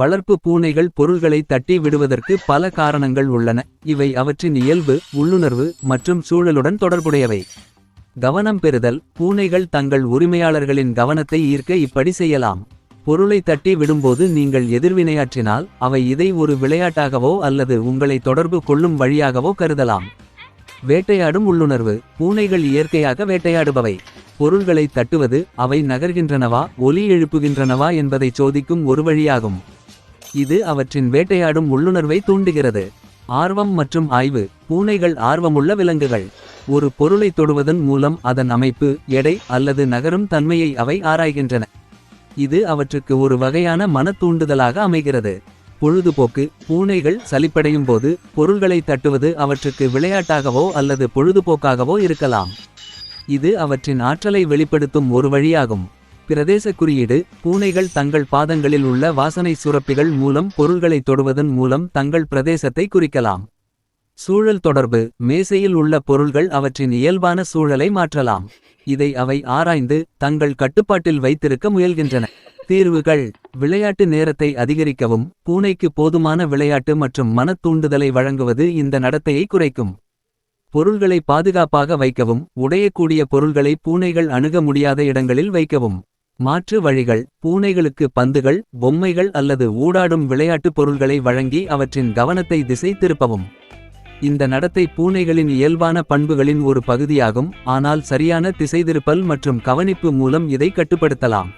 வளர்ப்பு பூனைகள் பொருள்களை தட்டி விடுவதற்கு பல காரணங்கள் உள்ளன. இவை அவற்றின் இயல்பு உள்ளுணர்வு மற்றும் சூழலுடன் தொடர்புடையவை. கவனம் பெறுதல் பூனைகள் தங்கள் உரிமையாளர்களின் கவனத்தை ஈர்க்க இப்படி செய்யலாம். பொருளை தட்டி விடும்போது நீங்கள் எதிர்வினையாற்றினால் அவை இதை ஒரு விளையாட்டாகவோ அல்லது உங்களை தொடர்பு கொள்ளும் வழியாகவோ கருதலாம். வேட்டையாடும் உள்ளுணர்வு பூனைகள் இயற்கையாக வேட்டையாடுபவை. பொருள்களை தட்டுவது அவை நகர்கின்றனவா ஒலி எழுப்புகின்றனவா என்பதை சோதிக்கும் ஒரு வழியாகும். இது அவற்றின் வேட்டையாடும் உள்ளுணர்வை தூண்டுகிறது. ஆர்வம் மற்றும் ஆய்வு பூனைகள் ஆர்வமுள்ள விலங்குகள். ஒரு பொருளை தொடுவதன் மூலம் அதன் அமைப்பு எடை அல்லது நகரும் தன்மையை அவை ஆராய்கின்றன. இது அவற்றுக்கு ஒரு வகையான மன தூண்டுதலாக அமைகிறது. பொழுதுபோக்கு பூனைகள் சலிப்படையும் போது பொருள்களை தட்டுவது அவற்றுக்கு விளையாட்டாகவோ அல்லது பொழுதுபோக்காகவோ இருக்கலாம். இது அவற்றின் ஆற்றலை வெளிப்படுத்தும் ஒரு வழியாகும். பிரதேச குறியீடு பூனைகள் தங்கள் பாதங்களில் உள்ள வாசனை சுரப்பிகள் மூலம் பொருள்களை தொடுவதன் மூலம் தங்கள் பிரதேசத்தை குறிக்கலாம். சூழல் தொடர்பு மேசையில் உள்ள பொருள்கள் அவற்றின் இயல்பான சூழலை மாற்றலாம். இதை அவை ஆராய்ந்து தங்கள் கட்டுப்பாட்டில் வைத்திருக்க முயல்கின்றன. தீர்வுகள் விளையாட்டு நேரத்தை அதிகரிக்கவும் பூனைக்கு போதுமான விளையாட்டு மற்றும் மனத் தூண்டுதலை வழங்குவது இந்த நடத்தையை குறைக்கும். பொருள்களை பாதுகாப்பாக வைக்கவும் உடையக்கூடிய பொருள்களை பூனைகள் அணுக முடியாத இடங்களில் வைக்கவும். மாற்று வழிகள் பூனைகளுக்கு பந்துகள் பொம்மைகள் அல்லது ஊடாடும் விளையாட்டுப் பொருள்களை வழங்கி அவற்றின் கவனத்தை திசை திருப்பவும் இந்த நடத்தை பூனைகளின் இயல்பான பண்புகளின் ஒரு பகுதியாகும் ஆனால் சரியான திசைதிருப்பல் மற்றும் கவனிப்பு மூலம் இதை கட்டுப்படுத்தலாம்.